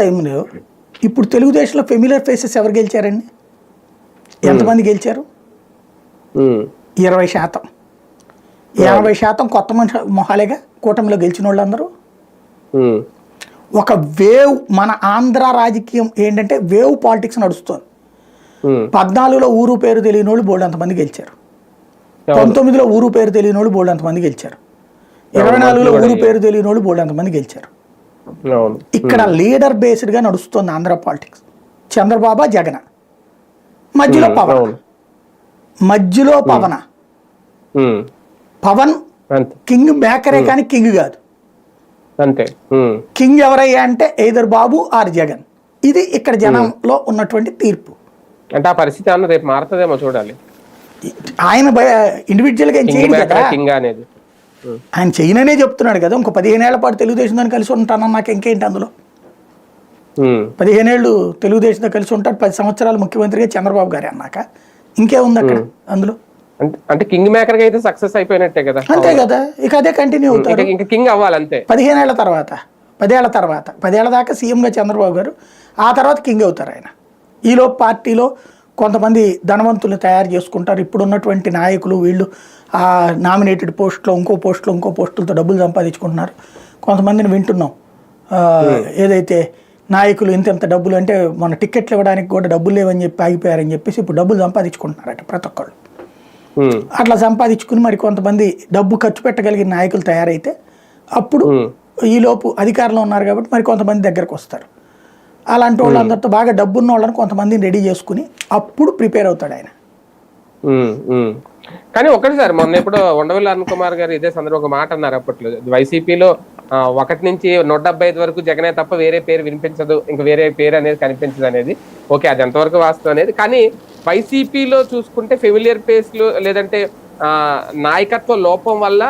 టైంలో ఇప్పుడు తెలుగుదేశంలో ఫెమిలియర్ ఫేసెస్ ఎవరు గెలిచారండి? ఎంతమంది గెలిచారు? ఉమ్, ఇరవై శాతం. ఎనభై శాతం కొత్త మనిషి మొహాలేగా కూటమిలో గెలిచిన వాళ్ళందరూ ఉమ్, ఒక వేవ్ మన ఆంధ్ర రాజకీయం ఏంటంటే వేవ్ పాలిటిక్స్ నడుస్తుంది. పద్నాలుగులో ఊరు పేరు తెలియని వాళ్ళు బోల్డ్ అంతమంది గెలిచారు. పంతొమ్మిదిలో ఊరు పేరు తెలియని వాళ్ళు బోల్డ్ అంతమంది గెలిచారు. ఇరవై నాలుగులో ఊరు పేరు తెలియని వాళ్ళు బోల్డ్ అంతమంది గెలిచారు. ఇక్కడ లీడర్ బేస్డ్గా నడుస్తుంది ఆంధ్ర పాలిటిక్స్. చంద్రబాబు జగన్. మధ్యలో పవన్. మధ్యలో పవన. పవన్ కింగ్ మేకరే కానీ కింగ్ కాదు. అంతే. కింగ్ ఎవరయ్యా అంటే ఎయిదర్ బాబు ఆర్ జగన్. ఇది ఇక్కడ జనంలో ఉన్నటువంటి తీర్పు. అంటే ఆ పరిస్థితి అన్న రేపు మారుతుందేమో చూడాలి. ఆయన ఇండివిజువల్గా ఏం మేకర్ కదా. కింగ్ అనేది. ఆయన చేయననే చెప్తున్నాడు కదా. ఇంకో పదిహేను ఏళ్ళ పాటు తెలుగుదేశం దాన్ని కలిసి ఉంటానని నాకు ఇంకేంటి అందులో? పదిహేనేళ్ళు తెలుగుదేశంతో కలిసి ఉంటాడు. పది సంవత్సరాలు ముఖ్యమంత్రిగా చంద్రబాబు గారి అన్నాక. ఇంకేముంది అక్కడ అందులో. అంటే కింగ్ మేకర్ అయితే సక్సెస్ అయిపోయినట్టే కదా. అంతే కదా. ఇక అదే కంటిన్యూ అవుతారు. ఇంకా కింగ్ అవ్వాలి అంతే. పదిహేనేళ్ళ తర్వాత పదేళ్ళ తర్వాత పదేళ్ళ దాకా సీఎంగా చంద్రబాబు గారు ఆ తర్వాత కింగ్ అవుతారు ఆయన. ఈలో పార్టీలో కొంతమంది ధనవంతులు తయారు చేసుకుంటారు. ఇప్పుడు ఉన్నటువంటి నాయకులు వీళ్ళు ఆ నామినేటెడ్ పోస్టులో ఇంకో పోస్టులో ఇంకో పోస్టులతో డబ్బులు సంపాదించుకుంటున్నారు. కొంతమందిని వింటున్నాం. ఆ, ఏదైతే నాయకులు ఇంత ఇంత డబ్బులు అంటే మన టికెట్లు ఇవ్వడానికి కూడా డబ్బులు లేవని చెప్పి ఆగిపోయారని చెప్పేసి ఇప్పుడు డబ్బులు సంపాదించుకుంటున్నారట ప్రతి ఒక్కళ్ళు. ఉమ్, అట్లా సంపాదించుకుని మరి కొంతమంది డబ్బు ఖర్చు పెట్టగలిగిన నాయకులు తయారైతే అప్పుడు ఉమ్, ఈలోపు అధికారంలో ఉన్నారు కాబట్టి మరి కొంతమంది దగ్గరకు వస్తారు. అలాంటి వాళ్ళందరితో బాగా డబ్బున్న వాళ్ళని కొంతమందిని రెడీ చేసుకుని అప్పుడు ప్రిపేర్ అవుతాడు ఆయన. కానీ ఒకటి సార్ మొన్న ఇప్పుడు ఉండవల్లి అరుణ్ కుమార్ గారు ఇదే సందర్భం ఒక మాట అన్నారు అప్పట్లో. వైసీపీలో ఒకటి నుంచి నూట డెబ్బై ఐదు వరకు జగనే తప్ప వేరే పేరు వినిపించదు ఇంకా వేరే పేరు అనేది కనిపించదు అనేది. ఓకే అది ఎంతవరకు వాస్తవం అనేది. కానీ వైసీపీలో చూసుకుంటే ఫెమిలియర్ పేస్లు లేదంటే నాయకత్వ లోపం వల్ల